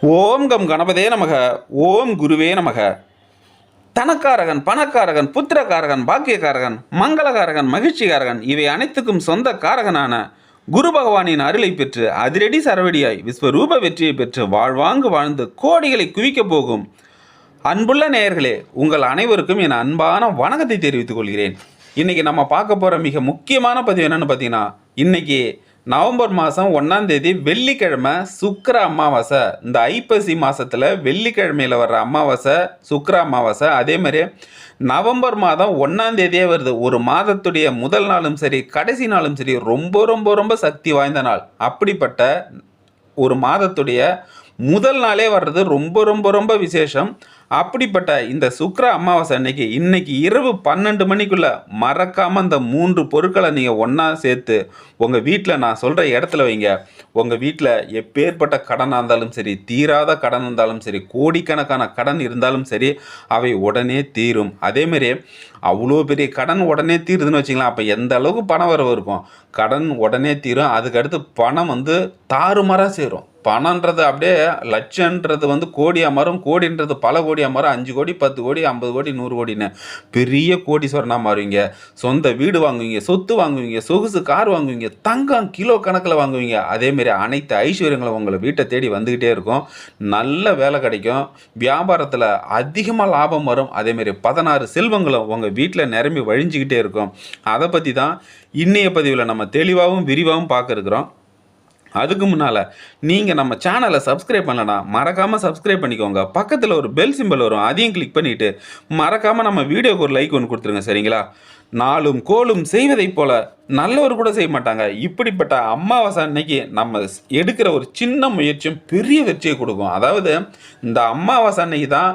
ஓம் come கணபதே நமக ஓம் குருவே நமக. தனக்காரகன் பணக்காரகன் புத்திரக்காரகன் பாக்கியக்காரகன் மங்களகாரகன் மகிழ்ச்சிகாரகன் இவை அனைத்துக்கும் சொந்த காரகனான குரு பகவானின் அருளை பெற்று அதிரடி சரவடியாய் விஸ்வரூப வெற்றியை பெற்று வாழ்வாங்கு வாழ்ந்து கோடிகளை குவிக்கப் போகும். அன்புள்ள நேயர்களே உங்கள் அனைவருக்கும் என் அன்பான வணக்கத்தை தெரிவித்துக் கொள்கிறேன். இன்றைக்கி நம்ம பார்க்க போகிற மிக முக்கியமான பதிவு என்னென்னு பார்த்தீங்கன்னா இன்றைக்கி நவம்பர் மாதம் ஒன்றாம் தேதி வெள்ளிக்கிழமை சுக்கர அமாவாசை. இந்த ஐப்பசி மாதத்தில் வெள்ளிக்கிழமையில் வர்ற அமாவாசை சுக்கர அமாவாசை அதே மாதிரி நவம்பர் மாதம் ஒன்றாம் தேதியே வருது. ஒரு மாதத்துடைய முதல் நாளும் சரி கடைசி நாளும் சரி ரொம்ப ரொம்ப ரொம்ப சக்தி வாய்ந்த நாள். அப்படிப்பட்ட ஒரு மாதத்துடைய முதல் நாளே வர்றது ரொம்ப ரொம்ப ரொம்ப விசேஷம். அப்படிப்பட்ட இந்த சுக்கர அமாவாசை அன்னைக்கு இன்னைக்கு இரவு பன்னெண்டு மணிக்குள்ள மறக்காம இந்த மூன்று பொருட்களை நீங்கள் ஒன்றா சேர்த்து உங்கள் வீட்டில் நான் சொல்கிற இடத்துல வைங்க. உங்கள் வீட்டில் எப்பேற்பட்ட கடனாக இருந்தாலும் சரி தீராத கடன் இருந்தாலும் சரி கோடிக்கணக்கான கடன் இருந்தாலும் சரி அவை உடனே தீரும். அதேமாரி அவ்வளோ பெரிய கடன் உடனே தீருதுன்னு வச்சுக்கலாம் அப்போ எந்த அளவுக்கு பணம் வரவு இருக்கும்? கடன் உடனே தீரும். அதுக்கடுத்து பணம் வந்து தாறுமாறாக சேரும். பணன்றது அப்படியே லட்சன்றது வந்து கோடியாக மாறும். கோடின்றது பல கோடி கோடியாக மாறும். அஞ்சு கோடி பத்து கோடி ஐம்பது கோடி நூறு கோடின்னு. பெரிய கோடீஸ்வரனாக மாறுவீங்க. சொந்த வீடு வாங்குவீங்க சொத்து வாங்குவீங்க சொகுசு கார் வாங்குவீங்க தங்கம் கிலோ கணக்கில் வாங்குவீங்க. அதேமாரி அனைத்து ஐஸ்வர்யங்களும் உங்களை வீட்டை தேடி வந்துக்கிட்டே இருக்கும். நல்ல வேலை கிடைக்கும். வியாபாரத்தில் அதிகமாக லாபம் வரும். அதேமாரி பதினாறு செல்வங்களும் உங்கள் வீட்டில் நிரம்பி வழிஞ்சிக்கிட்டே இருக்கும். அதை பற்றி தான் இன்றைய பதிவில் நம்ம தெளிவாகவும் விரிவாகவும் பார்க்க இருக்கிறோம். அதுக்கு முன்னால் நீங்கள் நம்ம சேனலை சப்ஸ்கிரைப் பண்ணலனா மறக்காமல் சப்ஸ்கிரைப் பண்ணிக்கோங்க. பக்கத்தில் ஒரு பெல் சிம்பல் வரும். அதையும் கிளிக் பண்ணிவிட்டு மறக்காமல் நம்ம வீடியோக்கு ஒரு லைக் ஒன்று கொடுத்துருங்க சரிங்களா? நாளும் கோலும் செய்வதைப் போல நல்லவர் கூட செய்ய மாட்டாங்க. இப்படிப்பட்ட அமாவாசை அன்னைக்கு நம்ம எடுக்கிற ஒரு சின்ன முயற்சியும் பெரிய வெற்றியை கொடுக்கும். அதாவது இந்த அமாவாசை அன்னைக்கு தான்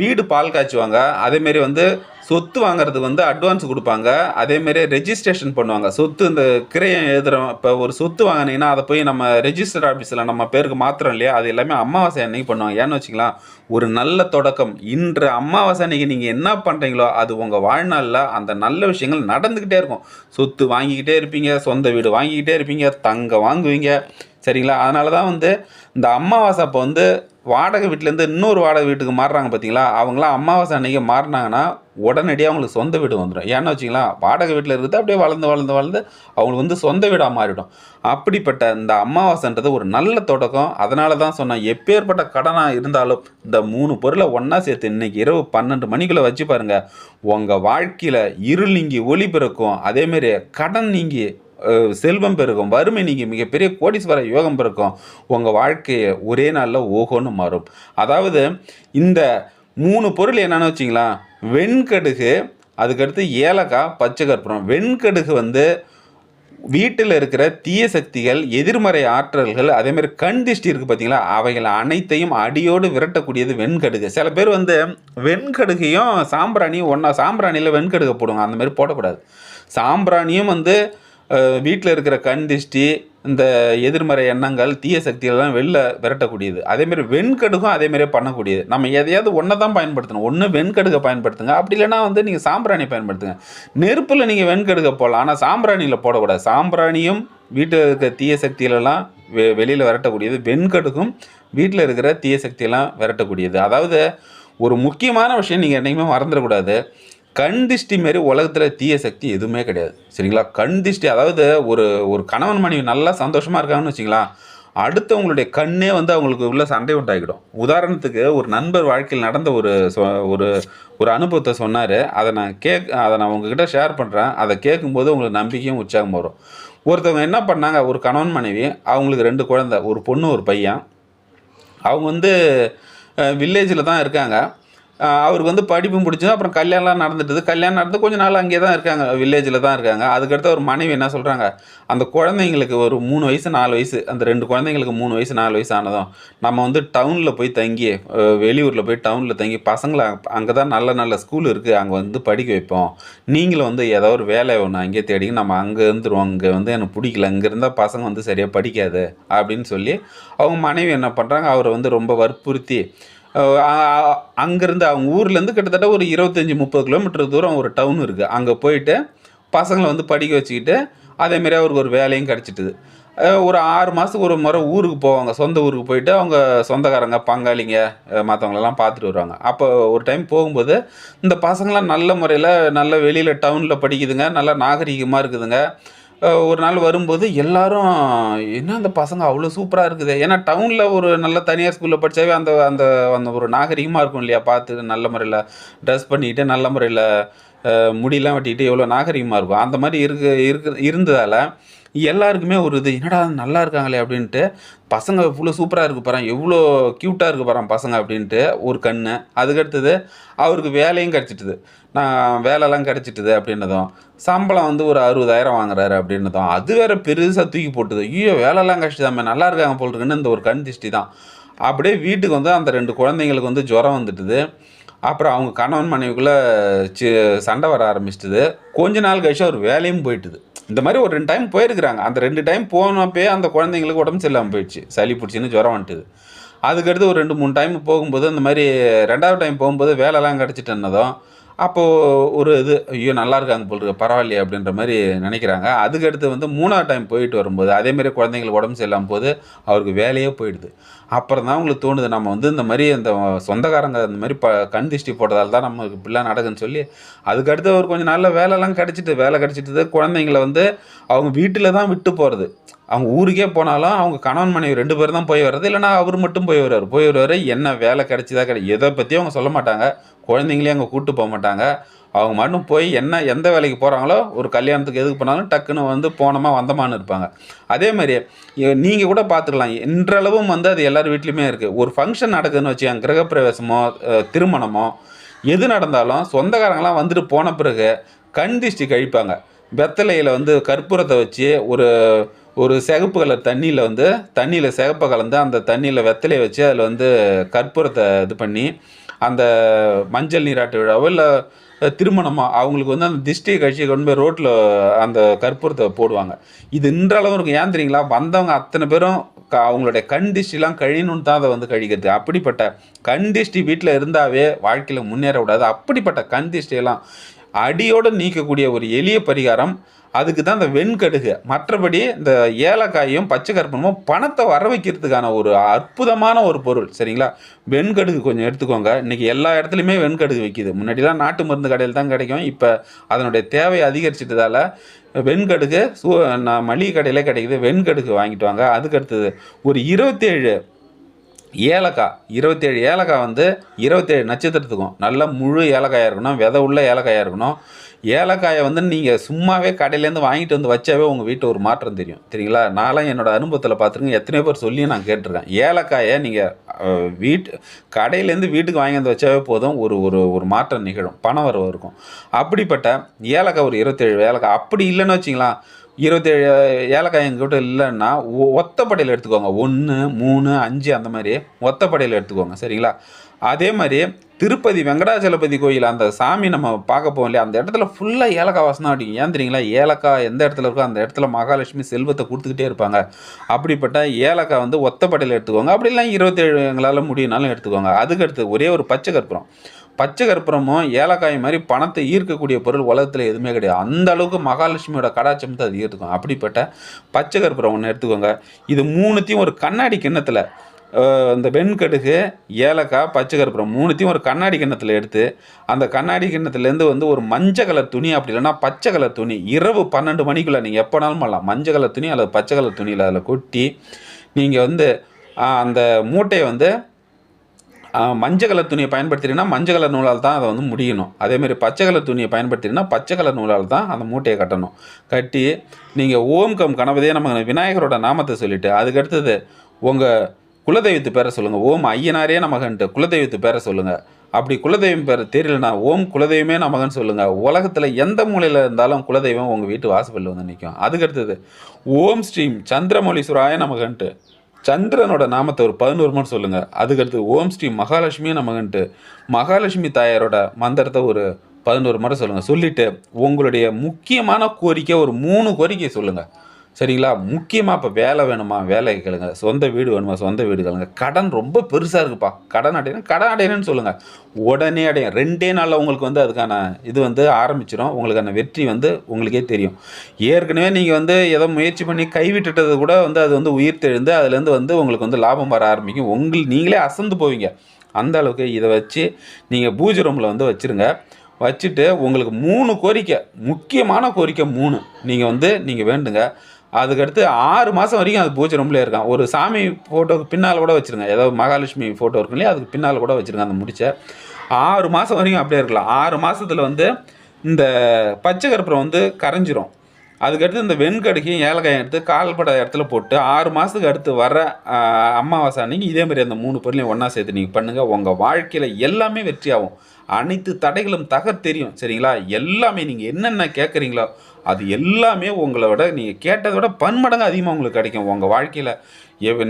வீடு பால் காய்ச்சுவாங்க. அதேமாரி வந்து சொத்து வாங்குறது வந்து அட்வான்ஸ் கொடுப்பாங்க. அதேமாரி ரெஜிஸ்ட்ரேஷன் பண்ணுவாங்க. சொத்து இந்த கிரையம் எழுதுறோம் இப்போ ஒரு சொத்து வாங்கினீங்கன்னா அதை போய் நம்ம ரெஜிஸ்டர் ஆஃபீஸில் நம்ம பேருக்கு மாத்திரம் இல்லையா? அது எல்லாமே அமாவாசை அன்னைக்கு பண்ணுவாங்க. ஏன்னு வச்சுக்கலாம் ஒரு நல்ல தொடக்கம். இன்று அமாவாசை அன்னைக்கு நீங்கள் என்ன பண்ணுறீங்களோ அது உங்கள் வாழ்நாளில் அந்த நல்ல விஷயங்கள் நடந்துக்கிட்டே இருக்கும். சொத்து வாங்கிக்கிட்டே இருப்பீங்க சொந்த வீடு வாங்கிக்கிட்டே இருப்பீங்க தங்கம் வாங்குவீங்க. சரிங்களா? அதனால தான் வந்து இந்த அமாவாசை அப்போ வந்து வாடகை வீட்டிலேருந்து இன்னொரு வாடகை வீட்டுக்கு மாறுறாங்க பார்த்தீங்களா அவங்களாம் அமாவாசை அன்னைக்கு மாறினாங்கன்னா உடனடியாக அவங்களுக்கு சொந்த வீடு வந்துடும். ஏன்னு வச்சிங்களா வாடகை வீட்டில் இருந்து அப்படியே வளர்ந்து வளர்ந்து வளர்ந்து அவங்களுக்கு வந்து சொந்த வீடாக மாறிடும். அப்படிப்பட்ட இந்த அமாவாசைன்றது ஒரு நல்ல தொடக்கம். அதனால தான் சொன்னேன் எப்பேற்பட்ட கடனாக இருந்தாலும் இந்த மூணு பொருளை ஒன்றா சேர்த்து இன்றைக்கி இரவு பன்னெண்டு மணிக்குள்ளே வச்சு பாருங்க உங்கள் வாழ்க்கையில் இருள் நீங்கி ஒளி பிறக்கும். அதேமாரி கடன் நீங்கி செல்வம் பெருகும். வறுமை நீங்கள் மிகப்பெரிய கோடீஸ்வர யோகம் பிறக்கும் உங்கள் வாழ்க்கையை ஒரே நாளில் ஓகோன்னு மாறும். அதாவது இந்த மூணு பொருள் என்னென்னு வச்சிங்களா? வெண்கடுகு அதுக்கடுத்து ஏலக்காய் பச்சை கற்பூரம். வெண்கடுகு வந்து வீட்டில் இருக்கிற தீய சக்திகள் எதிர்மறை ஆற்றல்கள் அதேமாதிரி கண் திஷ்டி இருக்குது பார்த்தீங்களா அவைகள் அனைத்தையும் அடியோடு விரட்டக்கூடியது வெண்கடுகு. சில பேர் வந்து வெண்கடுகையும் சாம்பிராணியும் ஒன்றா சாம்பிராணியில் வெண்கடுகை போடுவாங்க. அந்தமாரி போடக்கூடாது. சாம்பிராணியும் வந்து வீட்டில் இருக்கிற கண் திஷ்டி இந்த எதிர்மறை எண்ணங்கள் தீய சக்திகள்லாம் வெளில விரட்டக்கூடியது. அதேமாரி வெண்கடுகும் அதேமாரியே பண்ணக்கூடியது. நம்ம எதையாவது ஒன்றை தான் பயன்படுத்தணும். ஒன்று வெண்கடுகை பயன்படுத்துங்க. அப்படி இல்லைன்னா வந்து நீங்கள் சாம்பிராணி பயன்படுத்துங்க. நெருப்பில் நீங்கள் வெண்கடுகை போடலாம். ஆனால் சாம்பிராணியில் போடக்கூடாது. சாம்பிராணியும் வீட்டில் இருக்கிற தீய சக்திகளெல்லாம் வெ வெளியில் விரட்டக்கூடியது. வெண்கடுகும் வீட்டில் இருக்கிற தீய சக்தியெல்லாம் விரட்டக்கூடியது. அதாவது ஒரு முக்கியமான விஷயம் நீங்கள் என்றைக்குமே மறந்துடக்கூடாது. கண் திஷ்டி மாரி உலகத்தில் தீய சக்தி எதுவுமே கிடையாது. சரிங்களா? கண் திஷ்டி அதாவது ஒரு ஒரு கணவன் மனைவி நல்லா சந்தோஷமாக இருக்காங்கன்னு வச்சிங்களா அடுத்தவங்களுடைய கண்ணே வந்து அவங்களுக்கு உள்ள சண்டை உண்டாகிடும். உதாரணத்துக்கு ஒரு நண்பர் வாழ்க்கையில் நடந்த ஒரு ஒரு ஒரு அனுபவத்தை சொன்னார். அதை நான் கேக் அதை நான் உங்ககிட்ட ஷேர் பண்ணுறேன் அதை கேட்கும்போது உங்களுக்கு நம்பிக்கையும் உற்சாகம் வரும். ஒருத்தவங்க என்ன பண்ணாங்க? ஒரு கணவன் மனைவி அவங்களுக்கு ரெண்டு குழந்தை ஒரு பொண்ணு ஒரு பையன். அவங்க வந்து வில்லேஜில் தான் இருக்காங்க. அவருக்கு வந்து படிப்பு முடிச்சது அப்புறம் கல்யாணம்லாம் நடந்துட்டுது. கல்யாணம் நடந்து கொஞ்ச நாள் அங்கேயே தான் இருக்காங்க. வில்லேஜில் தான் இருக்காங்க. அதுக்கடுத்து ஒரு மனைவி என்ன சொல்கிறாங்க அந்த குழந்தைங்களுக்கு ஒரு மூணு வயசு நாலு வயசு. அந்த ரெண்டு குழந்தைங்களுக்கு மூணு வயசு நாலு வயசு ஆனதும் நம்ம வந்து டவுனில் போய் தங்கி வெளியூரில் போய் டவுனில் தங்கி பசங்களை அங்கே தான் நல்ல நல்ல ஸ்கூல் இருக்குது அங்கே வந்து படிக்க வைப்போம். நீங்களும் வந்து ஏதோ ஒரு வேலை ஒன்று அங்கேயே தேடி நம்ம அங்கே இருந்துருவோம். அங்கே வந்து எனக்கு பிடிக்கல. அங்கே இருந்தால் பசங்க வந்து சரியாக படிக்காது. அப்படின்னு சொல்லி அவங்க மனைவி என்ன பண்ணுறாங்க அவரை வந்து ரொம்ப வற்புறுத்தி அங்கேருந்து அவங்க ஊர்லேருந்து கிட்டத்தட்ட ஒரு இருபத்தஞ்சி முப்பது கிலோமீட்டர் தூரம் ஒரு டவுன் இருக்குது அங்கே போயிட்டு பசங்களை வந்து படிக்க வச்சுக்கிட்டு அதேமாரி அவருக்கு ஒரு வேலையும் கிடச்சிட்டுது. ஒரு ஆறு மாதத்துக்கு ஒரு முறை ஊருக்கு போவாங்க. சொந்த ஊருக்கு போயிட்டு அவங்க சொந்தக்காரங்க பங்காளிங்க மற்றவங்களெல்லாம் பார்த்துட்டு வருவாங்க. அப்போ ஒரு டைம் போகும்போது இந்த பசங்களாம் நல்ல முறையில் நல்ல வெளியில் டவுனில் படிக்குதுங்க. நல்லா நாகரிகமாக இருக்குதுங்க. ஒரு நாள் வரும்போது எல்லாரும் என்ன அந்த பசங்க அவ்வளோ சூப்பராக இருக்குது? ஏன்னா டவுனில் ஒரு நல்ல தனியார் ஸ்கூலில் படித்தாவே அந்த அந்த அந்த ஒரு நாகரிகமாக இருக்கும் இல்லையா? பார்த்து நல்ல முறையில் ட்ரெஸ் பண்ணிக்கிட்டு நல்ல முறையில் முடியெல்லாம் வெட்டிக்கிட்டு எவ்வளோ நாகரிகமாக இருக்கும். அந்த மாதிரி இருக்க இருக்க இருந்ததால் எல்லாருக்குமே ஒரு இது என்னடா நல்லா இருக்காங்களே அப்படின்ட்டு பசங்க இவ்வளோ சூப்பராக இருக்கு பாரு எவ்வளோ க்யூட்டாக இருக்கு பாரு பசங்க அப்படின்ட்டு ஒரு கண்ணு. அதுக்கடுத்தது அவருக்கு வேலையும் கிடச்சிட்டுது. நான் வேலைலாம் கிடச்சிட்டுது அப்படின்னதும் சம்பளம் வந்து ஒரு அறுபதாயிரம் வாங்குறாரு அப்படின்னதும் அது வேற பெருசாக தூக்கி போட்டுது. ஐயோ வேலைலாம் கஷ்டதாமே நல்லா இருக்காங்க போல் இருக்குன்னு இந்த ஒரு கண் திஷ்டி தான். அப்படியே வீட்டுக்கு வந்து அந்த ரெண்டு குழந்தைங்களுக்கு வந்து ஜுரம் வந்துட்டுது. அப்புறம் அவங்க கணவன் மனைவிக்குள்ளே சி சண்டை வர ஆரம்பிச்சிட்டுது. கொஞ்ச நாள் கழிச்சு அவர் வேலையும் போயிட்டுது. இந்த மாதிரி ஒரு ரெண்டு டைம் போயிருக்கிறாங்க. அந்த ரெண்டு டைம் போனப்பே அந்த குழந்தைங்களுக்கு உடம்பு சரியில்லாமல் போயிடுச்சு. சளி பிடிச்சின்னு ஜுரம் வந்துட்டுது. அதுக்கடுத்து ஒரு ரெண்டு மூணு டைம் போகும்போது அந்த மாதிரி ரெண்டாவது டைம் போகும்போது வேலைலாம் கிடச்சிட்டுன்னதும் அப்போது ஒரு இது ஐயோ நல்லா இருக்காங்க போல் இருக்கு பரவாயில்லையே அப்படின்ற மாதிரி நினைக்கிறாங்க. அதுக்கடுத்து வந்து மூணாவது டைம் போயிட்டு வரும்போது அதேமாரி குழந்தைங்களுக்கு உடம்பு சரியில்லாமல் போது அவருக்கு வேலையே போயிடுது. அப்புறம் தான் உங்களுக்கு தோணுது நம்ம வந்து இந்த மாதிரி அந்த சொந்தக்காரங்க அந்த மாதிரி ப கண் திஷ்டி போட்டதால் தான் நமக்கு இப்படிலாம் நடக்குன்னு சொல்லி அதுக்கடுத்து அவர் கொஞ்சம் நல்ல வேலைலாம் கிடச்சிட்டு வேலை கிடச்சிட்டு குழந்தைங்கள வந்து அவங்க வீட்டில் தான் விட்டு போகிறது அவங்க ஊருக்கே போனாலும் அவங்க கணவன் மனைவி ரெண்டு பேரும் தான் போய் வர்றது இல்லைனா அவர் மட்டும் போய் வருவார். போய் வருவார் என்ன வேலை கிடச்சிதா கிடை எதை பற்றியும் அவங்க சொல்ல மாட்டாங்க. குழந்தைங்களையும் அங்கே கூப்பிட்டு போக மாட்டாங்க. அவங்க மட்டும் போய் என்ன எந்த வேலைக்கு போகிறாங்களோ ஒரு கல்யாணத்துக்கு எதுக்கு போனாலும் டக்குன்னு வந்து போனோமா வந்தமான்னு இருப்பாங்க. அதே மாதிரி நீங்கள் கூட பார்த்துக்கலாம் இன்றளவும் வந்து அது எல்லார் வீட்லேயுமே இருக்குது ஒரு ஃபங்க்ஷன் நடக்குதுன்னு வச்சு கிரகப்பிரவேசமோ திருமணமோ எது நடந்தாலும் சொந்தக்காரங்களாம் வந்துட்டு போன பிறகு கண் திஷ்டி கழிப்பாங்க. வெத்தலையில் வந்து கற்பூரத்தை வச்சு ஒரு ஒரு சிகப்பு கலர் தண்ணியில் வந்து தண்ணியில் சிகப்பை கலந்து அந்த தண்ணியில் வெத்தலையை வச்சு அதில் வந்து கற்பூரத்தை இது பண்ணி அந்த மஞ்சள் நீராட்டு விழாவோ இல்லை திருமணமாக அவங்களுக்கு வந்து அந்த திஷ்டியை கழிச்சு கொண்டு போய் ரோட்டில் அந்த கற்பூரத்தை போடுவாங்க. இது இன்றளவும் இருக்கும். ஏன் தெரியுங்களா? வந்தவங்க அத்தனை பேரும் க- அவங்களுடைய கண் திஷ்டிலாம் கழியணும்னு தான் அதை வந்து கழிக்கிறது. அப்படிப்பட்ட கண் திஷ்டி வீட்டில் இருந்தாவே வாழ்க்கையில் முன்னேற விடாது அப்படிப்பட்ட கண் திஷ்டியெல்லாம் அடியோடு நீக்கக்கூடிய ஒரு எளிய பரிகாரம். அதுக்கு தான் இந்த வெண்கடுகு. மற்றபடி இந்த ஏலக்காயும் பச்சை கற்பூரமும் பணத்தை வர வைக்கிறதுக்கான ஒரு அற்புதமான ஒரு பொருள். சரிங்களா? வெண்கடுகு கொஞ்சம் எடுத்துக்கோங்க. இன்றைக்கி எல்லா இடத்துலையுமே வெண்கடுகு விற்கிது முன்னாடிலாம் நாட்டு மருந்து கடையில் தான் கிடைக்கும். இப்போ அதனுடைய தேவை அதிகரிச்சிட்டதால் வெண்கடுகு சூ நான் மளிகை கடையிலே கிடைக்குது. வெண்கடுகு வாங்கிட்டு வாங்க. அதுக்கடுத்தது ஒரு இருபத்தேழு ஏலக்காய் இருபத்தேழு ஏலக்காய் வந்து இருபத்தேழு நட்சத்திரத்துக்கும் நல்ல முழு ஏலக்காயாக இருக்கணும் விதை உள்ள ஏலக்காயாக இருக்கணும். ஏலக்காயை வந்து நீங்கள் சும்மாவே கடையிலேருந்து வாங்கிட்டு வந்து வச்சாவே உங்கள் வீட்டில் ஒரு மாற்றம் தெரியும். சரிங்களா நான்லாம் என்னோடய அனுபவத்தில் பார்த்துருக்கேன் எத்தனையோ பேர் சொல்லியும் நான் கேட்டிருக்கேன். ஏலக்காயை நீங்கள் வீட்டு கடையிலேருந்து வீட்டுக்கு வாங்கி வந்து வச்சாவே போதும் ஒரு ஒரு ஒரு மாற்றம் நிகழும் பணம் வரவு இருக்கும். அப்படிப்பட்ட ஏலக்காய் ஒரு இருபத்தேழு ஏலக்காய் அப்படி இல்லைன்னு வச்சிங்களா இருபத்தேழு ஏலக்காய் எங்ககிட்ட இல்லைன்னா ஒ- ஒத்தப்படையில் எடுத்துக்கோங்க. ஒன்று மூணு அஞ்சு அந்த மாதிரி ஒத்தப்படையில் எடுத்துக்கோங்க. சரிங்களா? அதே மாதிரி திருப்பதி வெங்கடாச்சலபதி கோயில் அந்த சாமி நம்ம பார்க்க போவோம் இல்லையா? அந்த இடத்துல ஃபுல்லாக ஏலக்காய் வாசனம் அடிக்கும் ஏன் தெரியுங்களா? ஏலக்காய் எந்த இடத்துல இருக்கோ அந்த இடத்துல மகாலட்சுமி செல்வத்தை கொடுத்துக்கிட்டே இருப்பாங்க. அப்படிப்பட்ட ஏலக்காய் வந்து ஒத்தப்படையில் எடுத்துக்கோங்க. அப்படி இருபத்தேழு எங்களால் முடியும்னாலும் எடுத்துக்கோங்க. அதுக்கடுத்து ஒரே ஒரு பச்சை கற்பூரம். பச்சை கற்பூரமும் ஏலக்காய் மாதிரி பணத்தை ஈர்க்கக்கூடிய பொருள் உலகத்தில் எதுவுமே கிடையாது. அந்த அளவுக்கு மகாலட்சுமியோட கடாச்சமத்தை அது ஈர்த்துக்கும். அப்படிப்பட்ட பச்சை கற்பூரம் ஒன்று எடுத்துக்கோங்க. இது மூணுத்தையும் ஒரு கண்ணாடி கிண்ணத்தில் அஹ், இந்த வெண்கடுகு ஏலக்காய் பச்சை கற்பூரம் மூணுத்தையும் ஒரு கண்ணாடி கிண்ணத்தில் எடுத்து அந்த கண்ணாடி கிண்ணத்துலேருந்து வந்து ஒரு மஞ்சள் கலர் துணி அப்படி இல்லைன்னா பச்சை கலர் துணி இரவு பன்னெண்டு மணிக்குள்ளே நீங்கள் எப்போனாலும் பண்ணலாம். மஞ்சள் கலர் துணி அல்லது பச்சை கலர் துணியில் அதில் கொட்டி நீங்கள் வந்து அந்த மூட்டையை வந்து மஞ்சள் கலர் துணியை பயன்படுத்தினா மஞ்சள் கலர் நூலால் தான் அதை வந்து முடியணும். அதேமாரி பச்சை கலர் துணியை பயன்படுத்தினீங்கன்னா பச்சை கலர் நூலால் தான் அந்த மூட்டையை கட்டணும். கட்டி நீங்கள் ஓம் கம் கணவதே நம்ம விநாயகரோட நாமத்தை சொல்லிவிட்டு அதுக்கடுத்தது உங்கள் குலதெய்வத்து பேரை சொல்லுங்கள் ஓம் ஐயனாரே நமகன்ட்டு குலதெய்வத்து பேரை சொல்லுங்கள் அப்படி குலதெய்வம் பேர் தெரியலனா ஓம் குலதெய்வமே நமகன்னு சொல்லுங்கள் உலகத்தில் எந்த மூலையில் இருந்தாலும் குலதெய்வம் உங்கள் வீட்டு வாசப்பல்ல வந்து நிற்கும் அதுக்கடுத்தது ஓம் ஸ்ரீம் சந்திரமௌலீஸ்வராய நமகன்ட்டு சந்திரனோட நாமத்தை ஒரு பதினோரு மணி சொல்லுங்கள் அதுக்கடுத்து ஓம் ஸ்ரீ மகாலட்சுமியை நமகன்ட்டு. மகாலட்சுமி தாயாரோட மந்திரத்தை ஒரு பதினோரு முறை சொல்லுங்கள் சொல்லிவிட்டு உங்களுடைய முக்கியமான கோரிக்கை ஒரு மூணு கோரிக்கை சொல்லுங்கள் சரிங்களா? முக்கியமாக இப்போ வேலை வேணுமா? வேலை கேளுங்க. சொந்த வீடு வேணுமா? சொந்த வீடு கேளுங்க. கடன் ரொம்ப பெருசாக இருக்குப்பா. கடன் அடையணும். கடன் அடையணும்னு சொல்லுங்கள் உடனே அடையும் ரெண்டே நாளில் உங்களுக்கு வந்து அதுக்கான இது வந்து ஆரம்பிச்சிடும் உங்களுக்கான வெற்றி வந்து உங்களுக்கே தெரியும். ஏற்கனவே நீங்கள் வந்து ஏதோ முயற்சி பண்ணி கைவிட்டுட்டது கூட வந்து அது வந்து உயிர் தெழுந்து அதுலேருந்து வந்து உங்களுக்கு வந்து லாபம் வர ஆரம்பிக்கும். உங்கள் நீங்களே அசந்து போவீங்க. அந்த அளவுக்கு இதை வச்சு நீங்கள் பூஜை ரூமில் வந்து வச்சுருங்க. வச்சுட்டு உங்களுக்கு மூணு கோரிக்கை. முக்கியமான கோரிக்கை மூணு. நீங்கள் வந்து நீங்கள் வேண்டுங்க. அதுக்கடுத்து ஆறு மாதம் வரைக்கும் அது பூஜை ரூம்லேயே இருக்கான். ஒரு சாமி ஃபோட்டோக்கு பின்னால் கூட வச்சுருங்க. ஏதோ மகாலட்சுமி ஃபோட்டோ இருக்கு இல்லையா? அதுக்கு பின்னால் கூட வச்சுருங்க அந்த முடிச்ச. ஆறு மாதம் வரைக்கும் அப்படியே இருக்கலாம். ஆறு மாதத்தில் வந்து இந்த பச்சை கருப்பரம் வந்து கரைஞ்சிரும். அதுக்கடுத்து இந்த வெண்கடுக்கையும் ஏலக்காயும் எடுத்து கால்பட இடத்துல போட்டு ஆறு மாதத்துக்கு அடுத்து வர அமாவாசை அன்னைக்கு இதே மாதிரி அந்த மூணு பொருளையும் ஒன்றா சேர்த்து நீங்கள் பண்ணுங்கள் உங்கள் வாழ்க்கையில் எல்லாமே வெற்றியாகும். அனைத்து தடைகளும் தகர் தெரியும் சரிங்களா? எல்லாமே நீங்கள் என்னென்ன கேட்குறீங்களோ அது எல்லாமே உங்களோட நீங்கள் கேட்டதை விட பன்மடங்கு அதிகமாக உங்களுக்கு கிடைக்கும் உங்கள் வாழ்க்கையில்.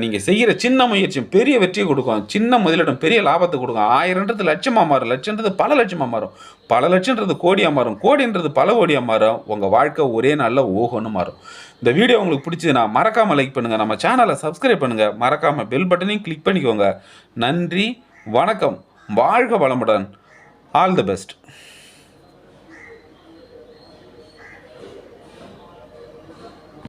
நீங்கள் செய்கிற சின்ன முயற்சி பெரிய வெற்றியை கொடுக்கும். சின்ன முதலிடம் பெரிய லாபத்தை கொடுக்கும். ஆயிரன்றது லட்சமாக மாறும். லட்சன்றது பல லட்சமாக மாறும். பல லட்சன்றது கோடியாக மாறும். கோடின்றது பல கோடியாக மாறும். உங்கள் வாழ்க்கை ஒரே நாளில் ஓகோன்னு மாறும். இந்த வீடியோ உங்களுக்கு பிடிச்சதுன்னா மறக்காமல் லைக் பண்ணுங்கள் நம்ம சேனலை சப்ஸ்கிரைப் பண்ணுங்கள் மறக்காமல் பெல் பட்டனையும் கிளிக் பண்ணிக்கோங்க. நன்றி வணக்கம். வாழ்க வளமுடன். All the best.